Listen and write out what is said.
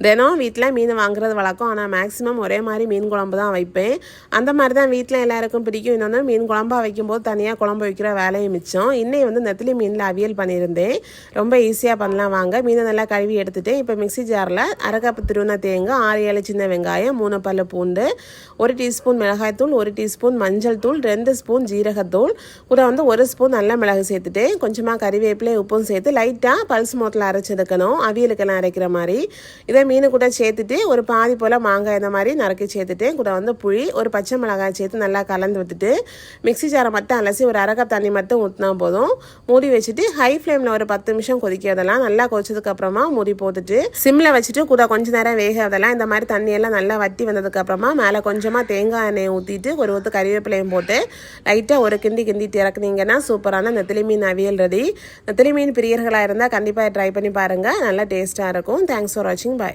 தினம் வீட்டில் மீன் வாங்குறது வழக்கம். ஆனால் மேக்ஸிமம் ஒரே மாதிரி மீன் குழம்பு தான் வைப்பேன். அந்த மாதிரி தான் வீட்டில் எல்லாருக்கும் பிடிக்கும். இன்னொன்று மீன் குழம்பா வைக்கும்போது தனியாக குழம்பு வைக்கிற வேலையும் மிச்சம். இன்னைக்கு வந்து நெத்திலி மீனில் அவியல் பண்ணியிருந்தேன். ரொம்ப ஈஸியாக பண்ணலாம் வாங்க. மீனை நல்லா கழுவி எடுத்துகிட்டு இப்போ மிக்ஸி ஜாரில் அரை கப்பு திருவண்ண தேங்காய் ஆறு ஏழு சின்ன வெங்காயம் மூணு பல்லு பூண்டு ஒரு டீஸ்பூன் மிளகாய்த்தூள் ஒரு டீஸ்பூன் மஞ்சள் தூள் ரெண்டு ஸ்பூன் ஜீரகத்தூள் கூட வந்து ஒரு ஸ்பூன் நல்ல மிளகு சேர்த்துட்டு கொஞ்சமாக கறிவேப்பிலை உப்பும் சேர்த்து லைட்டாக பல்ஸ் மோத்தில் அரைச்செடுக்கணும் அவியலுக்கெல்லாம் அரைக்கிற மாதிரி. இதை மீன் கூட சேர்த்துட்டு ஒரு பாதி போல் மாங்காய் இந்த மாதிரி நறுக்கி சேர்த்துட்டு கூட வந்து புளி ஒரு பச்சை மிளகாய் சேர்த்து நல்லா கலந்து விட்டுட்டு மிக்ஸி ஜாரை மட்டும் அலசி ஒரு அரை தண்ணி மட்டும் ஊற்றினா போதும். மூடி வச்சுட்டு ஹை ஃப்ளேமில் ஒரு பத்து நிமிஷம் கொதிக்கிறதெல்லாம் நல்லா கொதிச்சதுக்கப்புறமா மூடி போட்டுட்டு சிம்மில் வச்சுட்டு கூட கொஞ்சம் நேரம் வேகிறதெல்லாம் இந்த மாதிரி தண்ணியெல்லாம் நல்லா வட்டி வந்ததுக்கப்புறமா மேலே கொஞ்சமாக தேங்காய் எண்ணெய் ஊற்றிட்டு ஒரு ஒத்து கறிவேப்பிலையும் போட்டு லைட்டாக ஒரு கிண்டி கிண்டிட்டு இறக்குனீங்கன்னா சூப்பரான நெத்திலி மீன் அவியல் ரெடி நெத்திலி மீன் பிரியர்களாக இருந்தால் கண்டிப்பாக ட்ரை பண்ணி பாருங்கள் நல்லா டேஸ்ட்டாக இருக்கும். தேங்க்ஸ் ஃபார் வாட்சிங் பாய்